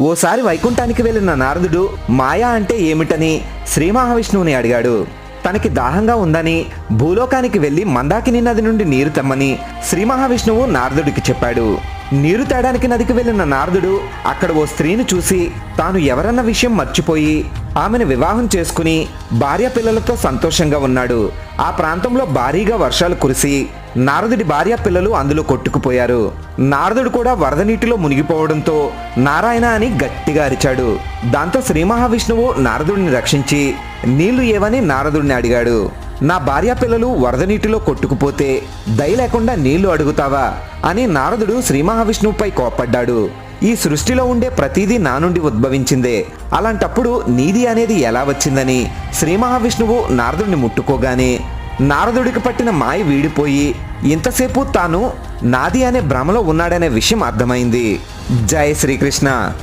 ఓసారి వైకుంఠానికి వెళ్ళిన నారదుడు మాయా అంటే ఏమిటని శ్రీ మహావిష్ణువుని అడిగాడు. తనకి దాహంగా ఉందని భూలోకానికి వెళ్ళి మందాకిని నది నుండి నీరు తెమ్మని శ్రీ మహావిష్ణువు నారదుడికి చెప్పాడు. నీరు తేడానికి నదికి వెళ్ళిన నారదుడు అక్కడ ఓ స్త్రీని చూసి తాను ఎవరన్న విషయం మర్చిపోయి ఆమెను వివాహం చేసుకుని భార్య పిల్లలతో సంతోషంగా ఉన్నాడు. ఆ ప్రాంతంలో భారీగా వర్షాలు కురిసి నారదుడి భార్య పిల్లలు అందులో కొట్టుకుపోయారు. నారదుడు కూడా వరద నీటిలో మునిగిపోవడంతో నారాయణ అని గట్టిగా అరిచాడు. దాంతో శ్రీ మహావిష్ణువు నారదుడిని రక్షించి నీళ్ళు ఏవని నారదుడిని అడిగాడు. నా భార్య పిల్లలు వరద నీటిలో కొట్టుకుపోతే దయ లేకుండా నీళ్ళు అడుగుతావా అని నారదుడు శ్రీ మహావిష్ణువుపై కోప్పడ్డాడు. ఈ సృష్టిలో ఉండే ప్రతిదీ నా నుండి ఉద్భవించిందే. అలాంటప్పుడు నీది అనేది ఎలా వచ్చిందని శ్రీ మహావిష్ణువు నారదుడిని ముట్టుకోగానే నారదుడికి పట్టిన మాయ వీడిపోయి ఇంతసేపు తాను నాది అనే భ్రమలో ఉన్నాడనే విషయం అర్థమైంది. జై శ్రీకృష్ణ.